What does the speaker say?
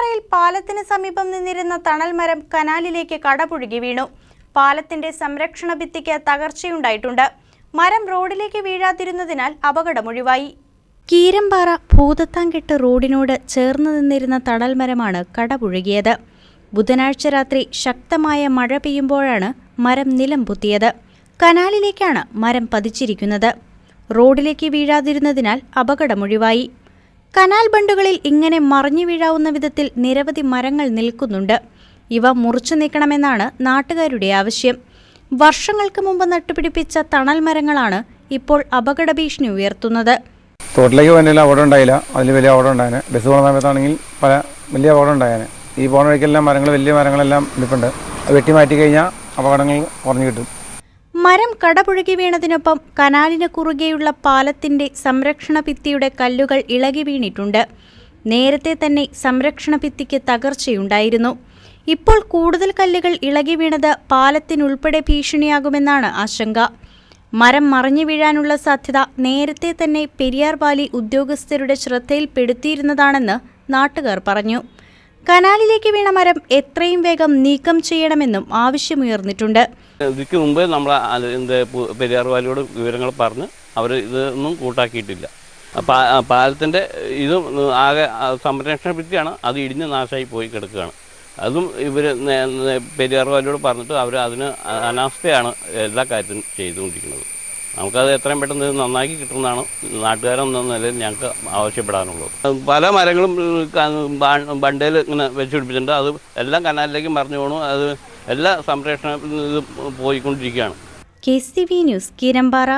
കീരമ്പാറയിൽ പാലത്തിന് സമീപം നിന്നിരുന്ന തണൽ മരം കനാലിലേക്ക് കടപുഴുകി വീണു. പാലത്തിന്റെ സംരക്ഷണ ഭിത്തിക്ക് തകർച്ചയുണ്ടായിട്ടുണ്ട്. മരം റോഡിലേക്ക് വീഴാതിരുന്നതിനാൽ അപകടമൊഴിവായി കീരമ്പാറ ഭൂതത്താങ്കെട്ട് റോഡിനോട് ചേർന്ന് നിന്നിരുന്ന തണൽ മരമാണ് കടപുഴുകിയത്. ബുധനാഴ്ച രാത്രി ശക്തമായ മഴ പെയ്യുമ്പോഴാണ് മരം നിലം പൊത്തിയത്. കനാലിലേക്കാണ് മരം പതിച്ചിരിക്കുന്നത്. റോഡിലേക്ക് വീഴാതിരുന്നതിനാൽ അപകടമൊഴിവായി കനാൽ ബണ്ടുകളിൽ ഇങ്ങനെ മറിഞ്ഞു വീഴാവുന്ന വിധത്തിൽ നിരവധി മരങ്ങൾ നിൽക്കുന്നുണ്ട്. ഇവ മുറിച്ചു നീക്കണമെന്നാണ് നാട്ടുകാരുടെ ആവശ്യം. വർഷങ്ങൾക്ക് മുമ്പ് നട്ടുപിടിപ്പിച്ച തണൽ മരങ്ങളാണ് ഇപ്പോൾ അപകട ഭീഷണി ഉയർത്തുന്നത്. തോട്ടിലേക്ക് പോകുന്നില്ല അവിടെ ഉണ്ടായില്ല. അതിൽ വലിയ അവിടെ ഉണ്ടായേനെ. ബസ് പോകുന്ന സമയത്താണെങ്കിൽ പല വലിയ അപകടം ഉണ്ടായേനെ. ഈ പോകുന്ന വഴിക്കെല്ലാം മരങ്ങൾ വലിയ മരങ്ങളെല്ലാം ഇരിപ്പുണ്ട് വെട്ടി മാറ്റി കഴിഞ്ഞാൽ അപകടങ്ങൾ കുറഞ്ഞു കിട്ടും. മരം കടപുഴകി വീണതിനൊപ്പം കനാലിന് കുറുകെയുള്ള പാലത്തിന്റെ സംരക്ഷണ ഭിത്തിയുടെ കല്ലുകൾ ഇളകി വീണിട്ടുണ്ട്. നേരത്തെ തന്നെ സംരക്ഷണ ഭിത്തിക്ക് തകർച്ചയുണ്ടായിരുന്നു. ഇപ്പോൾ കൂടുതൽ കല്ലുകൾ ഇളകി വീണത് പാലത്തിനുൾപ്പെടെ ഭീഷണിയാകുമെന്നാണ് ആശങ്ക. മരം മറിഞ്ഞു വീഴാനുള്ള സാധ്യത നേരത്തെ തന്നെ പെരിയാർ വാലി ഉദ്യോഗസ്ഥരുടെ ശ്രദ്ധയിൽപ്പെടുത്തിയിരുന്നതാണെന്ന് നാട്ടുകാർ പറഞ്ഞു. കനാലിലേക്ക് വീണ മരം എത്രയും വേഗം നീക്കം ചെയ്യണമെന്നും ആവശ്യമുയർന്നിട്ടുണ്ട്. ഇതിക്ക് മുമ്പ് നമ്മൾ പെരിയാർ വാലിയോട് വിവരങ്ങൾ പറഞ്ഞ് അവർ ഇതൊന്നും കൂട്ടാക്കിയിട്ടില്ല. പാലത്തിന്റെ ഇത് ആകെ സംരക്ഷണ ഭിത്തിയാണ് അത് ഇടിഞ്ഞ് നാശമായി പോയി കിടക്കുകയാണ്. അതും ഇവർ പെരിയാർ വാലിയോട് പറഞ്ഞിട്ട് അവർ അതിന് അനാസ്ഥയാണ് എല്ലാ കാര്യത്തിനും ചെയ്തുകൊണ്ടിരിക്കുന്നത്. നമുക്കത് എത്രയും പെട്ടെന്ന് ഇത് നന്നാക്കി കിട്ടുന്നതാണ്. നാട്ടുകാരെന്ന നിലയിൽ ഞങ്ങൾക്ക് ആവശ്യപ്പെടാനുള്ളത്. പല മരങ്ങളും ബണ്ടയിൽ ഇങ്ങനെ വെച്ച് പിടിപ്പിച്ചിട്ടുണ്ട് അത് എല്ലാം കനാലിലേക്ക് മറിഞ്ഞു പോകണു അത് എല്ലാ സംരക്ഷണ ഇത് പോയിക്കൊണ്ടിരിക്കുകയാണ്. K C V news Keerampara.